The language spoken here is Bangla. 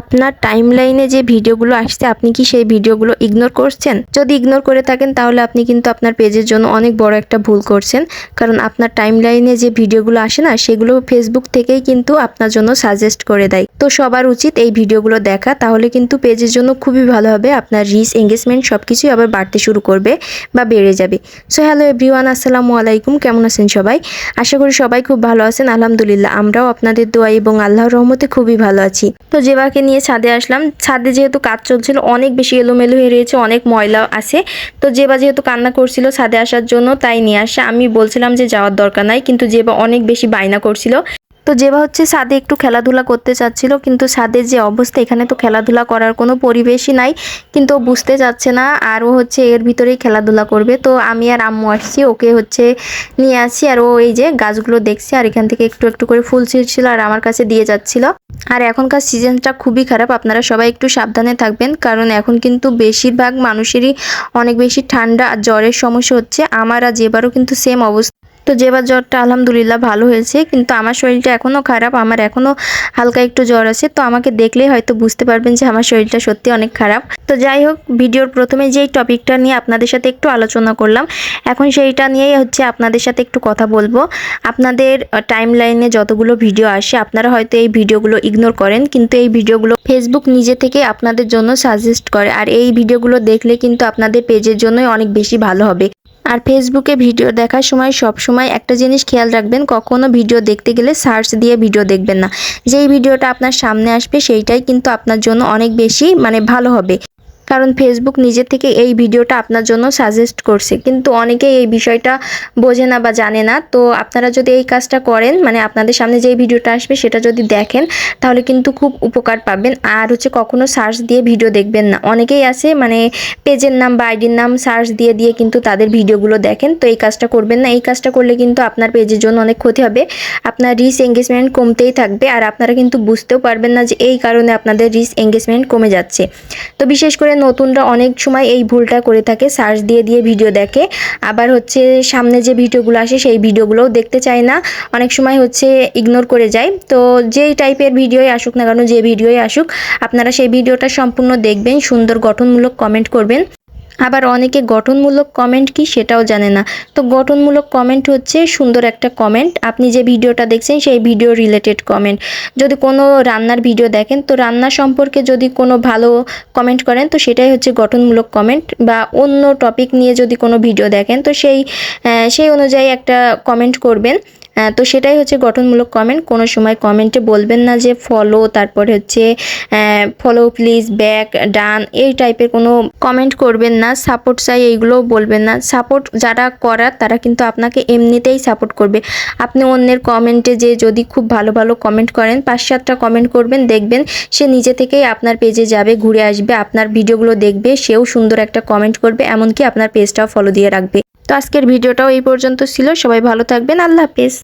আপনার টাইম লাইনে যে ভিডিওগুলো আসছে, আপনি কি সেই ভিডিওগুলো ইগনোর করছেন? যদি ইগনোর করে থাকেন, তাহলে আপনি কিন্তু আপনার পেজের জন্য অনেক বড় একটা ভুল করছেন। কারণ আপনার টাইম লাইনে যে ভিডিওগুলো আসে না, সেগুলো ফেসবুক থেকেই কিন্তু আপনার জন্য সাজেস্ট করে দেয়। তো সবার উচিত এই ভিডিওগুলো দেখা, তাহলে কিন্তু পেজের জন্য খুবই ভালো হবে। আপনার রিচ এঙ্গেজমেন্ট সব কিছুই আবার বাড়তে শুরু করবে বা বেড়ে যাবে। সো হ্যালো এভরিওয়ান আসসালামু আলাইকুম। কেমন আছেন সবাই? আশা করি সবাই খুব ভালো আছেন। আলহামদুলিল্লাহ, আমরাও আপনাদের দোয়া এবং আল্লাহর রহমতে খুবই ভালো আছি। তো জেবাকে নিয়ে ছাদে আসলাম। ছাদে যেহেতু কাজ চলছিল, অনেক বেশি এলোমেলো হয়ে রয়েছে, অনেক ময়লা আছে। তো জেবা যেহেতু কান্না করছিল ছাদে আসার জন্য তাই নিয়ে আসা। আমি বলছিলাম যে যাওয়ার দরকার নাই, কিন্তু জেবা অনেক বেশি বায়না করছিল তো জেবা হচ্ছে সাদে একটু খেলাধুলা করতে চাচ্ছিল, কিন্তু ছাদের যে অবস্থা, এখানে তো খেলাধুলা করার কোনো পরিবেশই নাই, কিন্তু বুঝতে চাচ্ছে না, আর ও হচ্ছে এর ভিতরেই খেলাধুলা করবে। তো আমি আর আম্মু আসছি, ওকে হচ্ছে নিয়ে আসি আর ও এই যে গাছগুলো দেখছে, আর এখান থেকে একটু একটু করে ফুল ছিঁড়ছিল আর আমার কাছে দিয়ে যাচ্ছিল। আর এখনকার সিজনটা খুবই খারাপ, আপনারা সবাই একটু সাবধানে থাকবেন, কারণ এখন কিন্তু বেশিরভাগ মানুষেরই অনেক বেশি ঠান্ডা আর জ্বরের সমস্যা হচ্ছে, আমার আর যেবারও কিন্তু সেম অবস্থা। তো যেবার জ্বরটা আলহামদুলিল্লাহ ভালো হয়েছে, কিন্তু আমার শরীরটা এখনও খারাপ, আমার এখনও হালকা একটু জ্বর আছে, তো আমাকে দেখলেই হয়তো বুঝতে পারবেন যে আমার শরীরটা সত্যি অনেক খারাপ। তো যাই হোক, ভিডিওর প্রথমে যেই টপিকটা নিয়ে আপনাদের সাথে একটু আলোচনা করলাম, এখন সেইটা নিয়েই হচ্ছে আপনাদের সাথে একটু কথা বলব। আপনাদের টাইম লাইনে যতগুলো ভিডিও আসে, আপনারা হয়তো এই ভিডিওগুলো ইগনোর করেন, কিন্তু এই ভিডিওগুলো ফেসবুক নিজে থেকে আপনাদের জন্য সাজেস্ট করে, আর এই ভিডিওগুলো দেখলে কিন্তু আপনাদের পেজের জন্যই অনেক বেশি ভালো হবে। আর ফেসবুকে ভিডিও দেখার সময় সব সময় একটা জিনিস খেয়াল রাখবেন, কখনো ভিডিও দেখতে গেলে সার্চ দিয়ে ভিডিও দেখবেন না। যেই ভিডিওটা আপনার সামনে আসবে, সেইটাই কিন্তু আপনার জন্য অনেক বেশি মানে ভালো হবে। কারণ ফেসবুক নিজে থেকে এই ভিডিওটা আপনার জন্য সাজেস্ট করছে। কিন্তু অনেকেই এই বিষয়টা বোঝে না বা জানে না। তো আপনারা যদি এই কাজটা করেন মানে আপনাদের সামনে যেই ভিডিওটা আসবে সেটা যদি দেখেন, তাহলে কিন্তু খুব উপকার পাবেন। আর হচ্ছে কখনো সার্চ দিয়ে ভিডিও দেখবেন না। অনেকেই আছে মানে পেজের নাম বা আইডির নাম সার্চ দিয়ে দিয়ে কিন্তু তাদের ভিডিওগুলো দেখেন। তো এই কাজটা করবেন না। এই কাজটা করলে কিন্তু আপনার পেজের জন্য অনেক ক্ষতি হবে। আপনার রিস এঙ্গেজমেন্ট কমতেই থাকবে। আর আপনারা কিন্তু বুঝতেও পারবেন না যে এই কারণে আপনাদের রিস এঙ্গেজমেন্ট কমে যাচ্ছে। তো বিশেষ করে নতুনরা অনেক সময় এই ভুলটা করে থাকে সার্চ দিয়ে দিয়ে ভিডিও দেখে। আবার হচ্ছে সামনে যে ভিডিওগুলো আসে, সেই ভিডিওগুলোও দেখতে চায় না। অনেক সময় হচ্ছে ইগনোর করে যায়। তো যেই টাইপের ভিডিওই আসুক না কেন, যে ভিডিওই আসুক, আপনারা সেই ভিডিওটা সম্পূর্ণ দেখবেন, সুন্দর গঠনমূলক কমেন্ট করবেন। আবার অনেকে গঠনমূলক কমেন্ট কি সেটাও জানে না। তো গঠনমূলক কমেন্ট হচ্ছে সুন্দর একটা কমেন্ট আপনি যে ভিডিওটা দেখছেন সেই ভিডিও রিলেটেড কমেন্ট যদি কোনো রান্নার ভিডিও দেখেন, তো রান্না সম্পর্কে যদি কোনো ভালো কমেন্ট করেন, তো সেটাই হচ্ছে গঠনমূলক কমেন্ট বা অন্য টপিক নিয়ে যদি কোনো ভিডিও দেখেন, তো সেই সেই অনুযায়ী একটা কমেন্ট করবেন। তো সেটাই হচ্ছে গঠনমূলক কমেন্ট কোনো সময় কমেন্টে বলবেন না যে ফলো তারপরে হচ্ছে ফলো প্লিজ ব্যাক ডান এই টাইপের কোনো কমেন্ট করবেন না। সাপোর্ট চাই এইগুলোও বলবেন না। সাপোর্ট যারা করার, তারা কিন্তু আপনাকে এমনিতেই সাপোর্ট করবে। আপনি অন্যের কমেন্টে যে যদি খুব ভালো ভালো কমেন্ট করেন, পাঁচ সাতটা কমেন্ট করবেন, দেখবেন সে নিজে থেকেই আপনার পেজে যাবে, ঘুরে আসবে, আপনার ভিডিওগুলো দেখবে, সেও সুন্দর একটা কমেন্ট করবে, এমনকি আপনার পেজটাও ফলো দিয়ে রাখবে। তো আজকের ভিডিওটাও এই পর্যন্ত ছিল। সবাই ভালো থাকবেন। আল্লাহ হাফেজ।